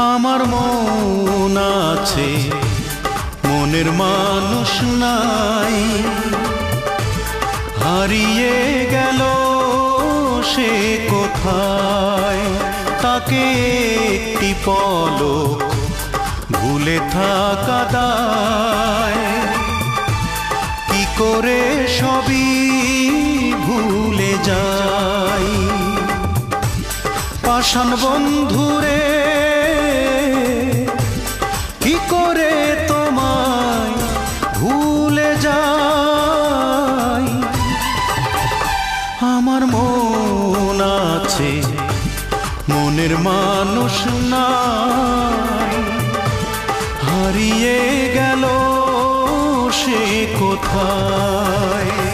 আমার মন আছে, মনের মানুষ নাই। হারিয়ে গেল সে কোথায়? তাকে একটি পলক ভুলে থাকা দায়। কি করে সবই ভুলে যায়? পাষাণ বন্ধুরে কি করে তোমায় ভুলে যাই? আমার মন আছে, মনের মানুষ নাই। হারিয়ে গেল সে কোথায়?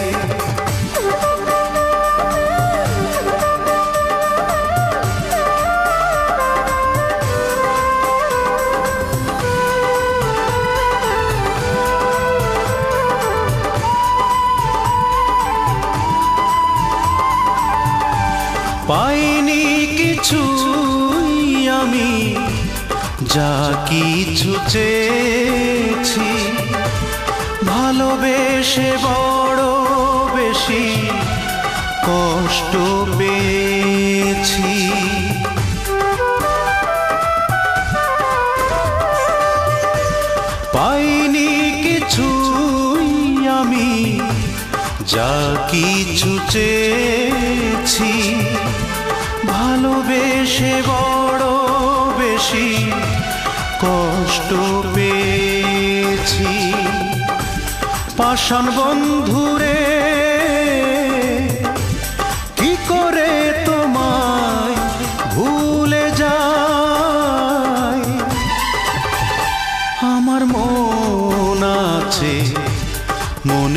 পাইনি কিছু আমি যা কিছু চেয়েছি। ভালোবেসে বড় বেশি কষ্ট পেয়েছি। পাইনি কিছু যা কিছু চেয়েছি ভালোবেসে বড় বেশি কষ্ট পেয়েছি। পাষাণ বন্ধুরে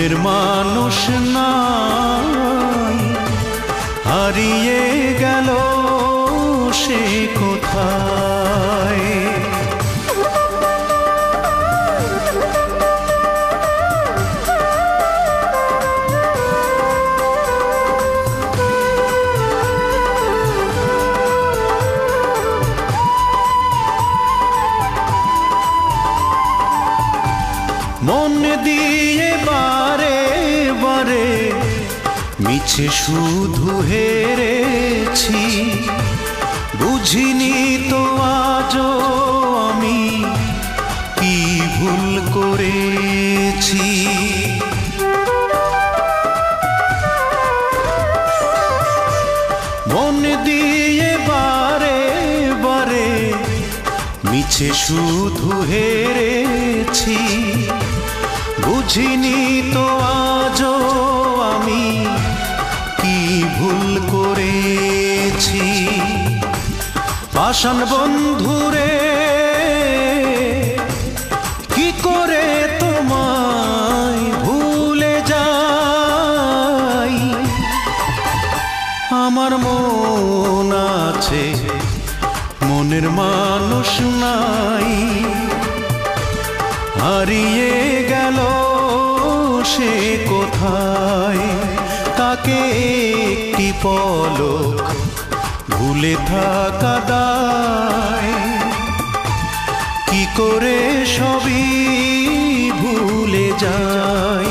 মনের মানুষ নাই। হারিয়ে গেল সে কোথায়? মন দিয়ে মিছে শুধু হেরেছি। বুঝিনি তো আজও আমি কি ভুল করেছি। মন দিয়ে বারে বারে মিছে শুধু হেরেছি। বুঝিনি তো করেছি পাষাণ বন্ধুরে, কি করে তোমায় ভুলে যাই? আমার মন আছে, মনের মানুষ নাই। হারিয়ে গেল সে কোথায়? তাকে একটি পলক ভুলে থাকা দায় কি করে সবই ভুলে যাই।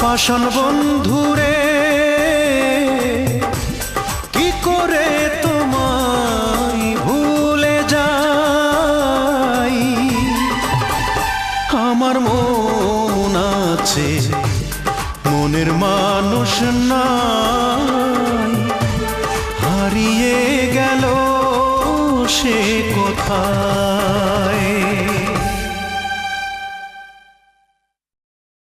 পাষাণ বন্ধুরে, কি করে ভুলে আমার মন আছে, মনের মানুষ নাই হারিয়ে গেল সে কোথায়?